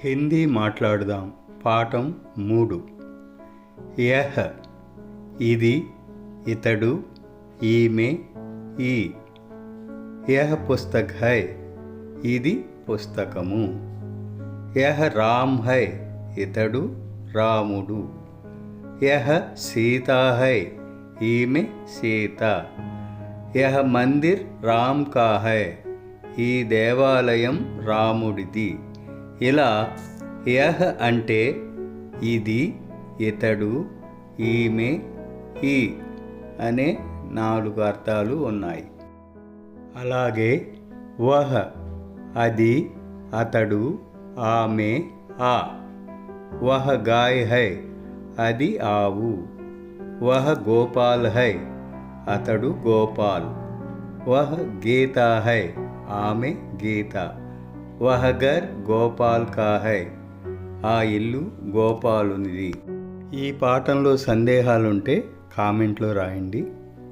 హిందీ మాట్లాడుదాం. పాఠం మూడు. యహ. ఇది ఇతడు ఈమె ఈ. యహ్ పుస్తక్ హై ఇది పుస్తకము. యహ రామ్ హై ఇతడు రాముడు. యహ సీత హై ఈమె సీత. యహ మందిర్ రామ్ కా హై ఈ దేవాలయం రాముడిది. ఇలా యహ్ అంటే ఇది ఇతడు ఈమె ఈ అనే నాలుగు అర్థాలు ఉన్నాయి. అలాగే వహ అది అతడు ఆమె ఆ. వహ గాయ్ హై అది ఆవు. వహ గోపాల్ హై అతడు గోపాల్. వహ గీత హై ఆమె గీత. వహగర్ గోపాల్ కాహై. ఆ ఇల్లు గోపాలునిది. ఈ పాఠంలో సందేహాలుంటే కామెంట్లో రాయండి.